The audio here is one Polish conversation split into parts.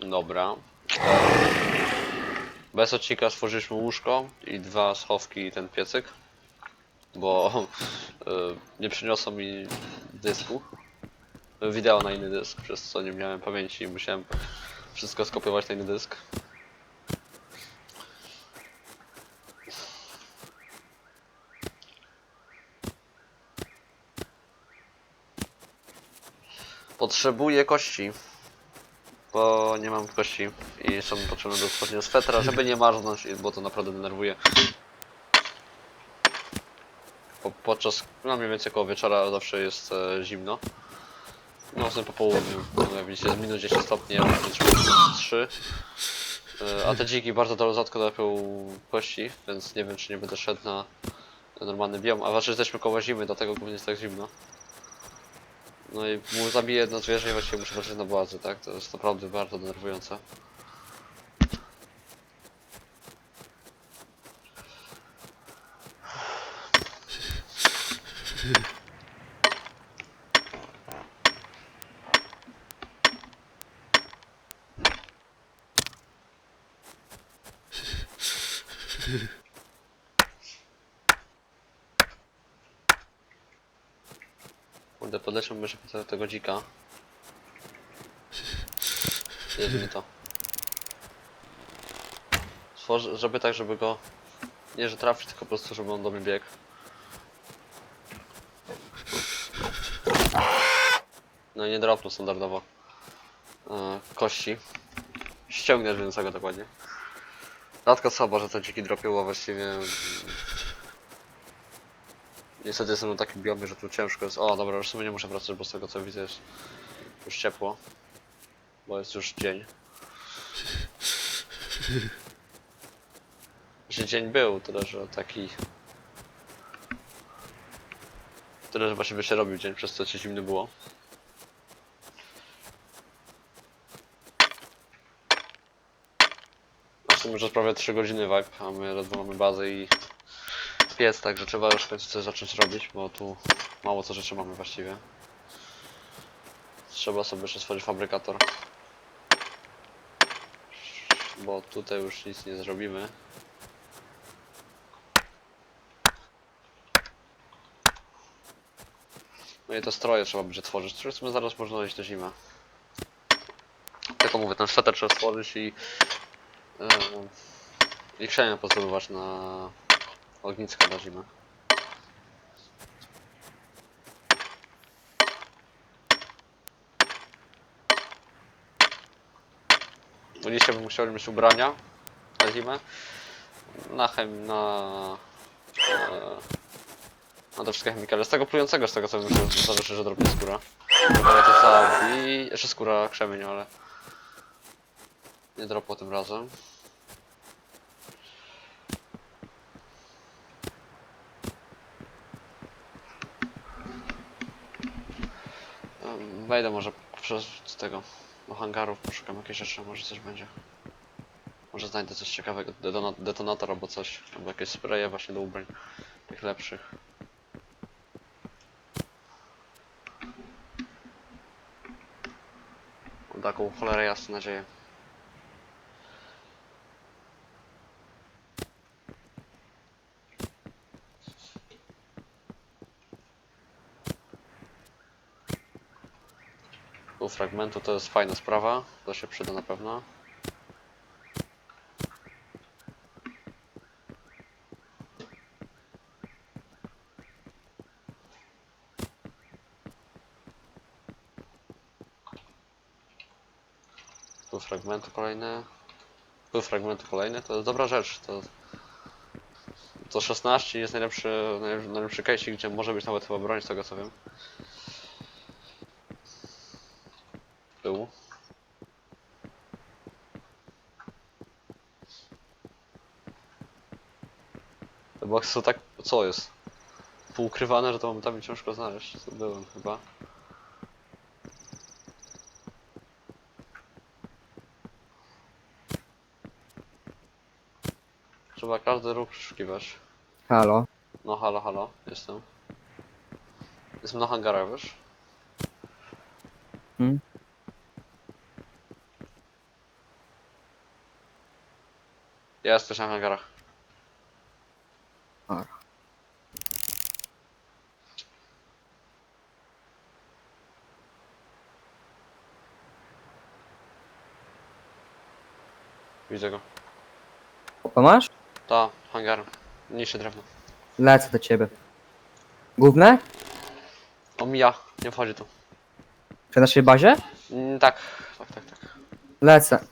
Dobra. E, Bez odcinka stworzyliśmy łóżko i dwa schowki i ten piecyk. Bo e, nie przyniosło mi dysku. Wideo na inny dysk, przez co nie miałem pamięci i musiałem wszystko skopiować na inny dysk. Potrzebuję kości. Bo nie mam kości i są potrzebne do stworzenia swetra, żeby nie marznąć, bo to naprawdę denerwuje. Po, podczas, no mniej więcej koło wieczora zawsze jest e, zimno. No, w po południu, no, jak widzicie, jest minus 10 stopni, a minus 3. E, a te dziki bardzo do- rzadko lepią kości, więc nie wiem, czy nie będę szedł na normalny biom. A właśnie jesteśmy koło zimy, dlatego głównie jest tak zimno. No i mu zabiję jedno zwierzę i właściwie muszę wrócić na władzę, tak? To jest naprawdę bardzo denerwujące. Kurde, po tego dzika. Jest mi to. Żeby tak, żeby go... Nie, że trafić, tylko po prostu, żeby on do mnie biegł. No i nie dropnął standardowo. E, kości. Ściągnę żyjącego dokładnie. Rzadka osoba, że te dziki dropią, a właściwie... Niestety jestem na takim biomie, że tu ciężko jest. O, dobra, już w sumie nie muszę wracać, bo z tego co widzę jest już ciepło. Bo jest już dzień. Że dzień był, tyle że taki... Tyle, że właściwie się robił dzień, przez to ci zimny było. W sumie już prawie 3 godziny vibe, a my ledwo mamy bazę i piec, także trzeba już coś zacząć robić, bo tu mało co rzeczy mamy właściwie. Trzeba sobie jeszcze stworzyć fabrykator. Bo tutaj już nic nie zrobimy. No i te stroje trzeba będzie tworzyć, które zaraz można iść do zimy. Tylko mówię, ten sweter trzeba stworzyć i... Yy, I krzemię pozdobywać na ogniska zimę. Bo dzisiaj bym chciał mieć ubrania na zimę. Na chem, na... E, na te wszystkie chemikalia. Z tego plującego, z tego co myślę, zależy, że drobnie skóra. Chyba to zabi... Jeszcze skóra krzemień, ale... Nie dropło tym razem. Wejdę może przez z tego do hangarów, poszukam jakieś rzeczy, może coś będzie. Może znajdę coś ciekawego, detona- detonator albo coś, albo jakieś spraye właśnie do ubrań, tych lepszych. Mam taką cholerę jasną nadzieję. Fragmentu to jest fajna sprawa, to się przyda na pewno. Pół fragmentu kolejny. Pół fragmentu kolejny, to jest dobra rzecz. To, to 16 jest najlepszy, najlepszy, najlepszy case, gdzie może być nawet chyba broń z tego co wiem. Był. Te boxy są tak... co jest? Półkrywane, że to momentami ciężko znaleźć. To byłem chyba. Trzeba każdy ruch przeszukiwać. Halo. No halo, halo, jestem. Jestem na hangarach, wiesz? Hmm? Jest też na hangarach. Dobra. Widzę go. Opa masz? Ta, hangar. Niższe drewno. Lecę do ciebie. Główne? Omija, nie wchodzi tu. Przy naszej bazie? Mm, tak, tak, tak, tak. Lecę.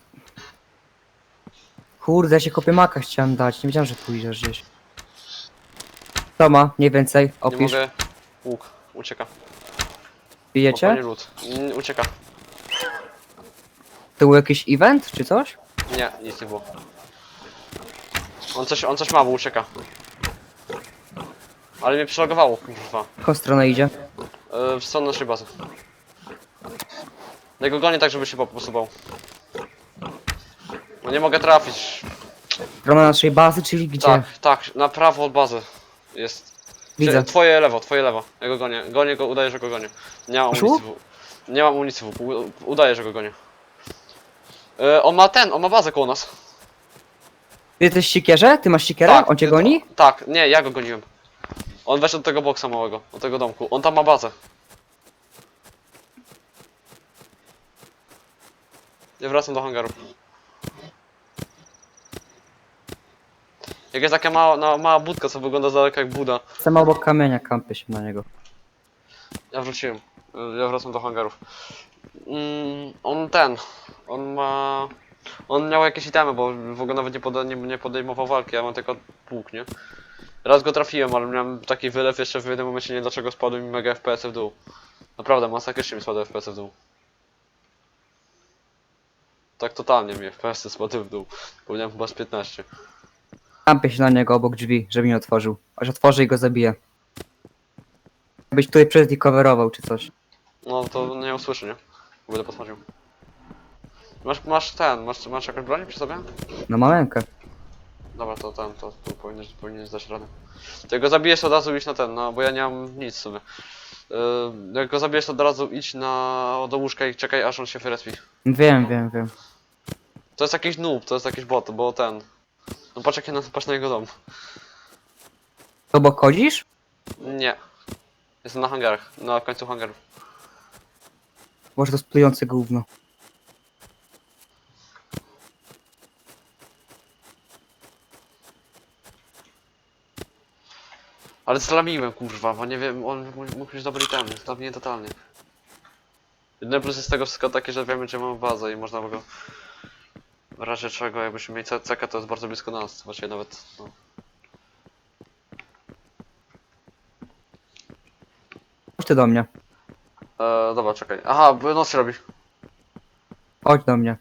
Kurde, ja się kopię maka chciałem dać. Nie wiedziałem, że tu idziesz gdzieś. To ma, mniej więcej. Nie Opisz. mogę. Łuk, ucieka. Bijecie? Mm, ucieka. To był jakiś event, czy coś? Nie, nic nie było. On coś, on coś ma, bo ucieka. Ale mnie przelogowało, kurwa. W jaką stronę idzie? Yy, w stronę naszej bazy. Ja go gonię tak, żeby się po- posuwał. No nie mogę trafić. Strona naszej bazy, czyli gdzie? Tak, tak, na prawo od bazy. Jest. Widzę. Twoje lewo, twoje lewo. Ja go gonię. Gonię go, udaję, że go gonię. Nie mam Poszło? amunicji w... Nie mam amunicji w łuku. U- Udaję, że go gonię. Yy, on ma ten, on ma bazę koło nas. Ty jesteś sikierze? Ty masz siekierę? On cię ty- goni? Tak, nie, ja go goniłem. On weszł do tego boksa małego, do tego domku. On tam ma bazę. Ja wracam do hangaru. Jak jest taka mała, no, mała budka, co wygląda z daleka jak buda. Jestem obok kamienia, kampię się na niego. Ja wróciłem. Ja wracam do hangarów. Mm, on ten. On ma. On miał jakieś itemy, bo w ogóle nawet nie, poda, nie, nie podejmował walki, ja mam tylko pług, nie? Raz go trafiłem, ale miałem taki wylew jeszcze w jednym momencie, nie wiem dlaczego spadły mi mega FPS w dół. Naprawdę, masakrycznie mi spadły FPS w dół. Tak totalnie mi FPS spadły w dół. Bo miałem chyba z 15. Kampię się na niego obok drzwi, żeby nie otworzył. Aż otworzy i go zabije. Jakbyś tutaj przed i coverował, czy coś. No to nie usłyszy, nie? Bo Będę podchodził. Masz, masz ten, masz, masz jakąś broń przy sobie? No maleńkę. Dobra, to ten, to tu powinieneś, powinieneś zdać radę. To jak go zabijesz od razu idź na ten, no bo ja nie mam nic w sumie. Yy, jak go zabijesz od razu idź na do łóżka i czekaj aż on się wyrespi. Wiem, wiem, wiem. To jest jakiś noob, to jest jakiś bot, bo ten. No patrz jak ja na, patrz na jego dom. To obok chodzisz? Nie. Jestem na hangarach, na końcu hangarów. Może to splujące gówno. Ale zlamiłem kurwa, bo nie wiem, on mógł mógł mieć dobry item, zlamiłem totalnie. Jedyny plus jest tego wszystko taki, że wiemy gdzie mamy bazę i można go w razie czego jakbyśmy mieli CK to jest bardzo blisko nas, właściwie nawet no. Chodź ty do mnie. Eee, dobra, czekaj. Aha, bo noc się robi. Chodź do mnie.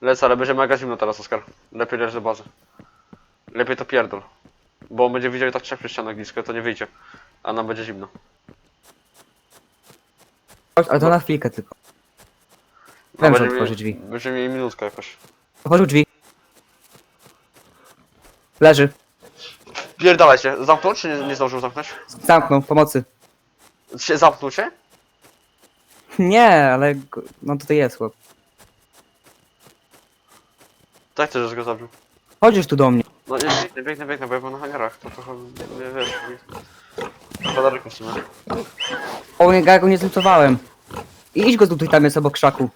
Lecę, ale będzie mega zimno teraz, Oskar. Lepiej leż do bazy. Lepiej to pierdol. Bo on będzie widział i tak trzech ścianach blisko, to nie wyjdzie. A nam będzie zimno. Chodź, ale to na chwilkę tylko. Wiem, że otworzy drzwi. Będziemy mieli minutkę jakoś. Otworzył drzwi. Leży. Pierdalaj się, zamknął czy nie, nie zdążył zamknąć? Zamknął, pomocy. Się, zamknął się? Nie, ale go- no tutaj jest chłop. Tak też, że go zabił. Chodzisz tu do mnie. No nie, biegnę, biegnę, biegnę, bo ja byłem na hangarach, to trochę, nie wiesz, chyba daleko w sumie. O, nie, ja go nie zlutowałem. I idź go tutaj, tam jest obok krzaku.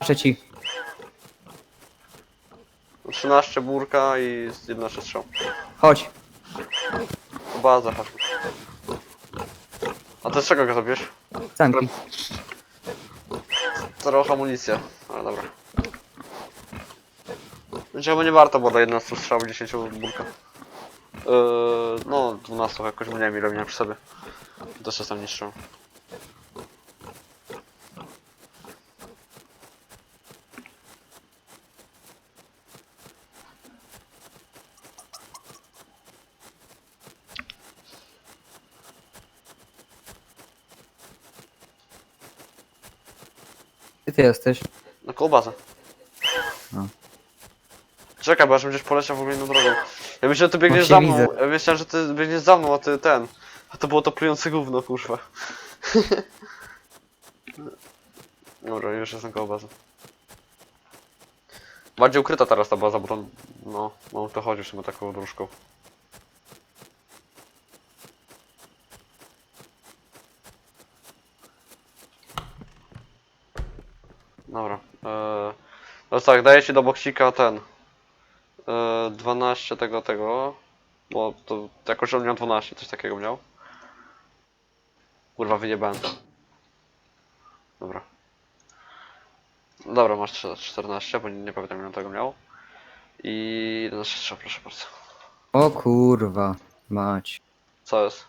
Proszę ci. 13 burka i 11 strzał. Chodź. Baza, chodźmy. A to z czego go zabiłeś? Zamknij. Trochę amunicja, ale dobra. Znaczy chyba nie warto było do 11 strzał 10 burka. Yy, no 12 jakoś mniej ile miałem przy sobie. To czasem nie strzał. Ty jesteś? Na koło bazy. No. Czekaj, bo aż będziesz poleciał w ogóle inną drogą. Ja myślałem, że ty biegniesz za mną. widzę. Ja myślałem, że ty biegniesz za mną, a ty ten. A to było to plujące gówno, kurwa. Dobra, już jestem koło bazy. Bardziej ukryta teraz ta baza, bo tam, no, no to chodzi w sumie taką dróżką. Dobra. Eee, no tak, daję ci do boksika ten. Eee, 12 tego, tego. Bo to jakoś on miał 12, coś takiego miał. Kurwa, wyjebałem to. Dobra. Dobra, masz 14, bo nie, nie pamiętam ile tego miał. I 11 strzał, proszę bardzo. O kurwa, mać. Co jest?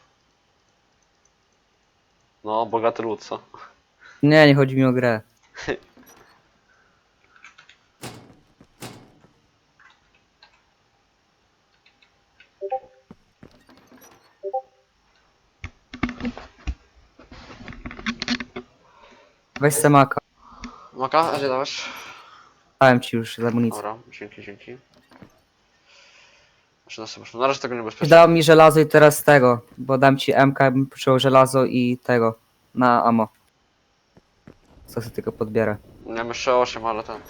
No, bogaty lud, co? Nie, nie chodzi mi o grę. Weź semaka. Maka, a gdzie dałeś? Dałem ci już z amunicji. Dobra, dzięki, dzięki. 13 poszło. Na razie tego niebezpiecznie. Dał mi żelazo i teraz tego, bo dam ci MK, bym potrzebował żelazo i tego, na ammo. Co sobie tylko podbierę. Nie mam jeszcze 8, ale ten...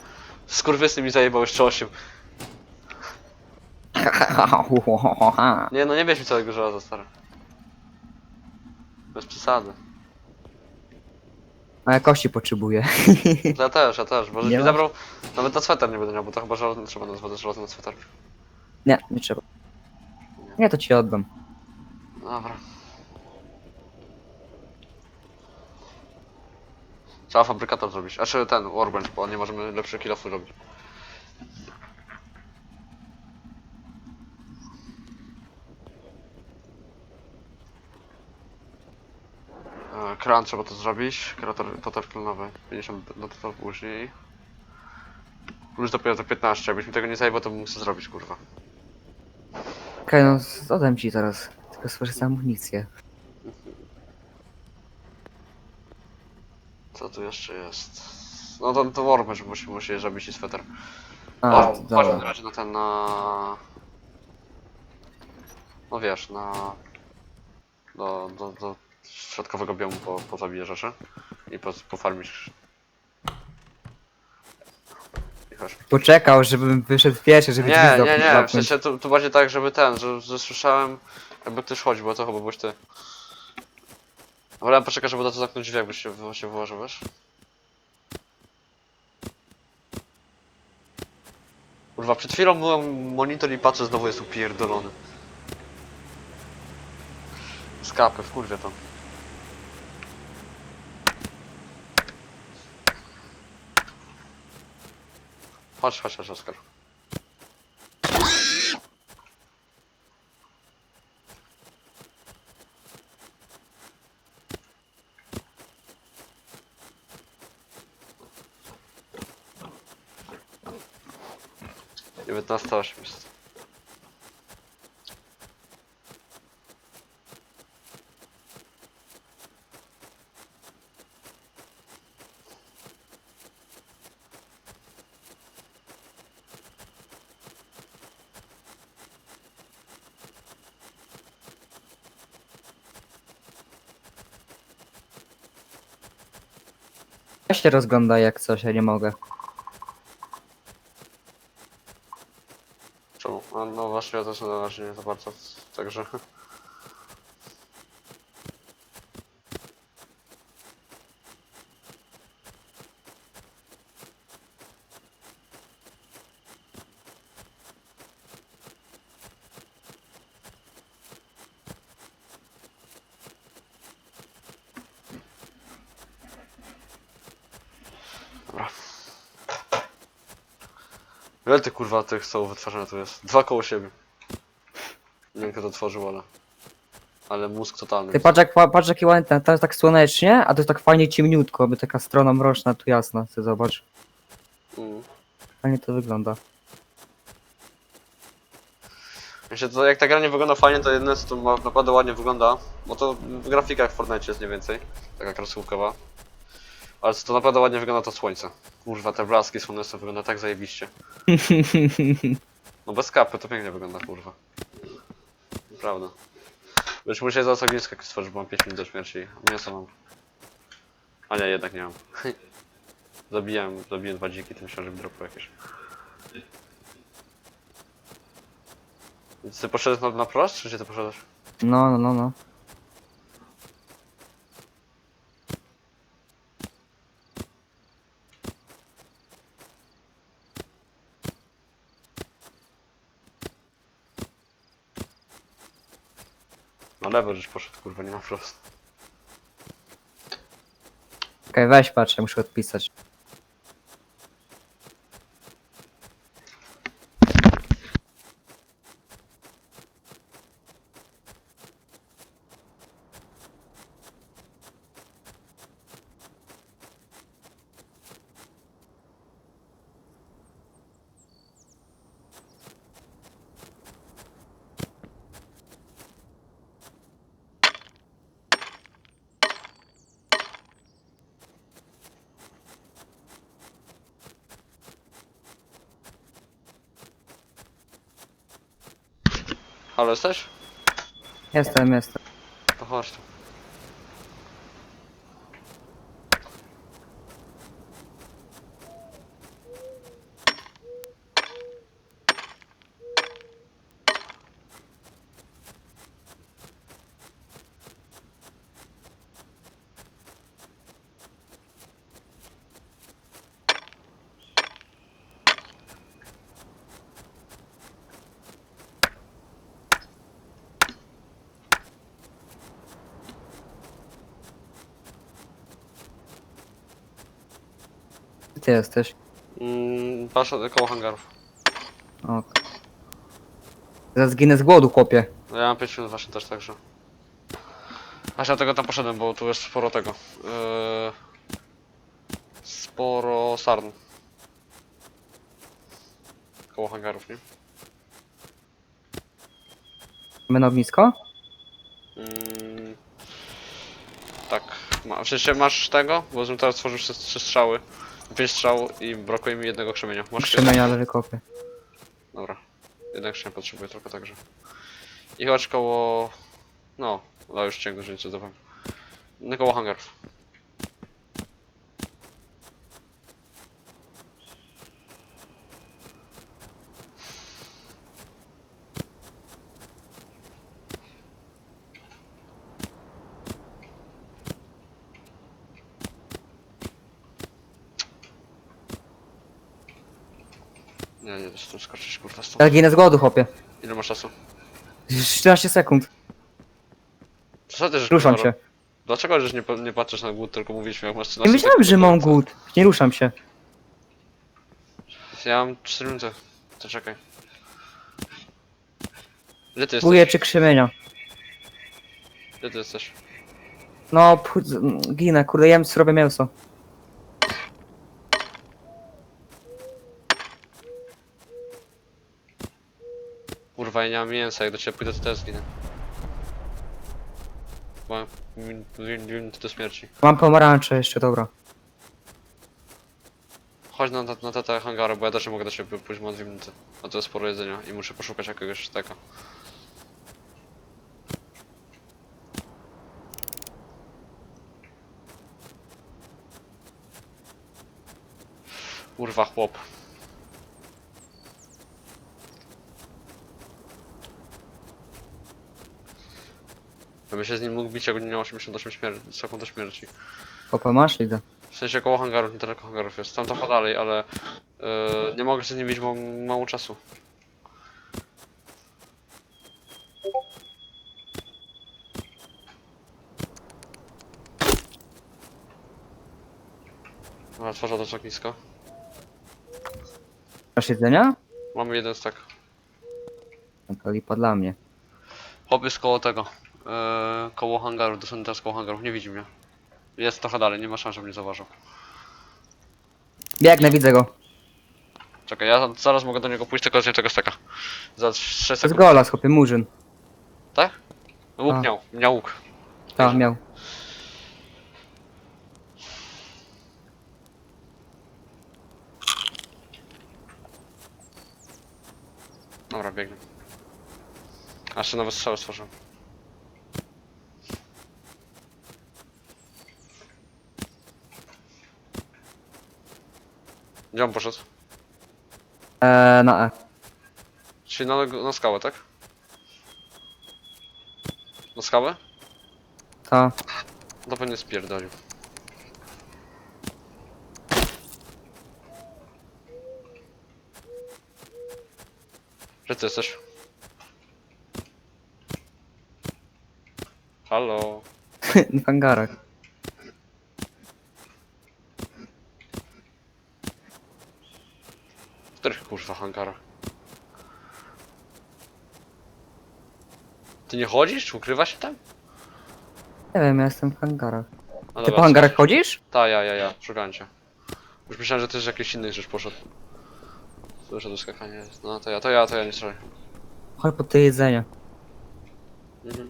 Skurwysy mi zajebał jeszcze 8. Nie no, nie bierz mi całego żelaza, stary. Bez przesady. A ja kości potrzebuję. Ja też, ja też, bo żeś Nie mi ma? zabrał... Nawet na sweter nie będę miał, bo to chyba żelazny trzeba nazwać żelazny na sweter. Nie, nie trzeba. Nie, to ci oddam. Dobra. Trzeba fabrykator zrobić. A czy ten, workbench, bo nie możemy lepsze kilofy robić. E, Kran trzeba to zrobić. Krator, totar klonowy. 50 do total później. Plus dopiero to 15. Jakbyś mi tego nie zajebał, to bym muszę zrobić, kurwa. Okej, no oddam ci zaraz. Tylko słyszę amunicję. Co tu jeszcze jest? No to, to workbench musi, musi zrobić i sweter. A, to chodźmy na dobra. razie na ten, na... No wiesz, na... Do, do, do środkowego biomu po, pozabijesz rzeczy. I po, pofarmisz. I chodź. Poczekał, żebym wyszedł pierwszy, żeby Nie, drzwi nie, nie, w zamknąć. sensie tu, tu bardziej tak, żeby ten, że, że słyszałem jakby ktoś chodzi, bo to chyba byłeś ty. Dobra, poczekaj, żeby to zamknąć drzwi, jakbyś się, się wyłożył, wiesz? Kurwa, przed chwilą byłem monitor i patrzę, znowu jest upierdolony. Skapy, wkurwia to. Chodź, chodź, chodź, Oskar. Dziewiętnasta osiem się rozgląda jak coś, ja nie mogę. Czemu? A, no właśnie, ja też na razie nie za bardzo, także... Ile ty kurwa tych są wytwarzania tu jest? Dwa koło siebie. Nie wiem kto to tworzył, ale... Ale mózg totalny. Ty patrz, jak, patrz jaki ładny, ten, to jest tak słonecznie, a to jest tak fajnie ciemniutko, by taka strona mroczna tu jasna, ty zobacz. Mm. Fajnie to wygląda. Myślę, to jak ta gra nie wygląda fajnie, to jedyne co to ma, naprawdę ładnie wygląda, bo to w grafikach w Fortnite jest mniej więcej, taka kreskówkowa. Ale co to naprawdę ładnie wygląda to słońce. Kurwa, te blaski słoneczne wygląda tak zajebiście. No bez kapy to pięknie wygląda, kurwa. Prawda. Być muszę za ogniska stworzyć, bo mam 5 minut do śmierci. A mięso mam. A nie, jednak nie mam. Zabijam, zabiję dwa dziki, tym się, żeby dropu jakieś. Więc ty poszedłeś na, na czy gdzie ty poszedłeś? No, no, no, no. Lewo żeś poszedł, kurwa, nie na prost. Okej, weź patrz, muszę odpisać. Halo, jesteś? Jestem, jestem. To chodź tu. Gdzie ty jesteś? Mm, patrz koło hangarów. O. Zaraz zginę z głodu, chłopie. No ja mam 5 minut właśnie też, także. Aż ja tego tam poszedłem, bo tu jest sporo tego. Yy... Sporo sarn. Koło hangarów, nie? Mamy ognisko? Mm, tak. Ma, w sensie masz tego? Bo żebym teraz tworzył trzy strzały. Pięć strzał i brakuje mi jednego krzemienia. Masz Krzemienia, ale wykopię. Dobra. Jednak krzemień potrzebuję tylko także. I chodź koło... No, no już cię że nic zdawałem. No koło hangarów. Nie, nie, z tym skoczyć kurwa stąd. Ja ginę z głodu, chłopie. Ile masz czasu? 14 sekund. Co ty, że Ruszam kurwa, się. Dlaczego żeś nie, pa- nie patrzysz na głód, tylko mówisz mi jak masz 13 Nie wiedziałem, sekund, że mam głód. Nie ruszam się. Ja mam 4 minuty. To czekaj. Gdzie ty jesteś? czy krzemienia. Gdzie ty jesteś? No, pch- ginę, kurde, jem surowe mięso. Kurwa, ja nie mam mięsa, jak do ciebie pójdę to też zginę. Mam minuty do śmierci. Mam pomarańcze jeszcze, dobra. Chodź na, na, na te, te hangary, bo ja też nie mogę do ciebie pójść, mam dwie minuty. A to jest sporo jedzenia i muszę poszukać jakiegoś steka. Kurwa, chłop. Bym się z nim mógł bić, jakby nie miał 88 śmier sekund do śmierci. Chłopa masz? Idę. W sensie koło hangarów, niedaleko hangarów jest. Tam trochę dalej, ale yy, nie mogę się z nim bić, bo mam mało czasu. Dobra, tworzę to ognisko. Masz jedzenia? Mamy jeden stak. No to lipa dla mnie. Chłop jest koło tego. Yy, koło hangarów, dosłownie teraz koło hangarów, nie widzi mnie. Jest trochę dalej, nie ma szans, żeby mnie zauważył. Biegnę, widzę go. Czekaj, ja zaraz mogę do niego pójść, tylko z tego staka. Za 6 To jest gola, chłopie, murzyn. Tak? Łuk A. miał, miał łuk. Tak, miał. Dobra, biegnę. A jeszcze nowe strzały stworzył. Gdzie on poszedł? Eee, na E. Czyli na, na skałę, tak? Na skałę? Ta. To pewnie spierdolił. Gdzie ty jesteś? Halo? w hangarach. Których kurwa hangarach? Ty nie chodzisz? Czy ukrywa się tam? Nie wiem, ja jestem w hangarach. No Ty po hangarach chodzisz? Ta, ja, ja, ja, szukałem cię. Już myślałem, że ty z jakiejś innej rzecz poszedł. Słyszę do skakania jest. No to ja, to ja, to ja nie strzelaj. Chodź po to jedzenie. Mhm.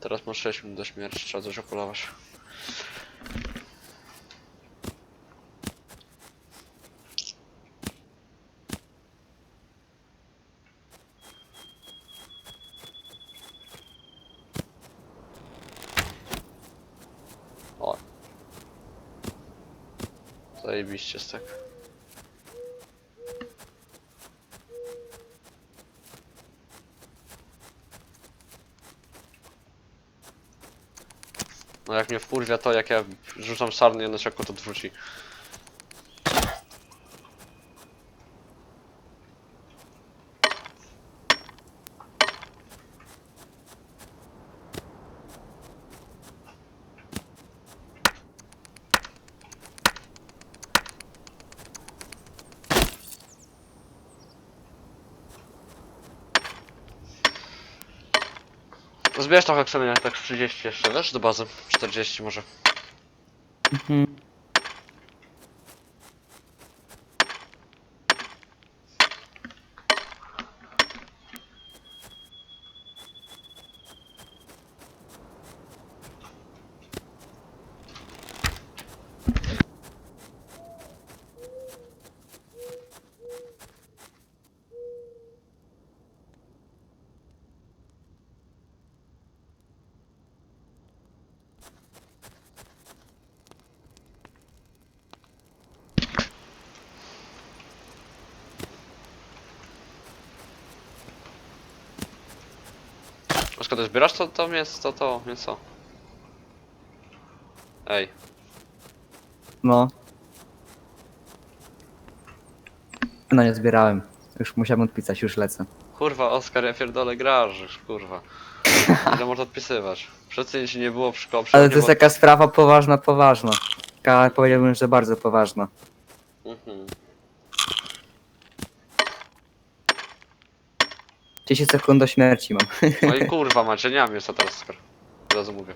Teraz masz 6 minut do śmierci, trzeba coś opolować. O. Zajebiście z tak. No jak mnie wkurwia to jak ja rzucam sarny, ono się jako to odwróci. Zbierz trochę kamienia, tak z 30 jeszcze, wiesz, do bazy. 40 może. Mhm. A skąd zbierasz to, to mięso, to, to mięso? Ej, No. No nie zbierałem. Już musiałem odpisać, już lecę. kurwa, Oskar, ja pierdolę graż, kurwa. Ile można odpisywać? Przecież nie było w szkole, Ale to jest taka sprawa poważna, poważna. Taka powiedziałbym, że bardzo poważna. Mhm. 10 sekund do śmierci mam. No i kurwa mięsa teraz, Oskar. Od razu mówię.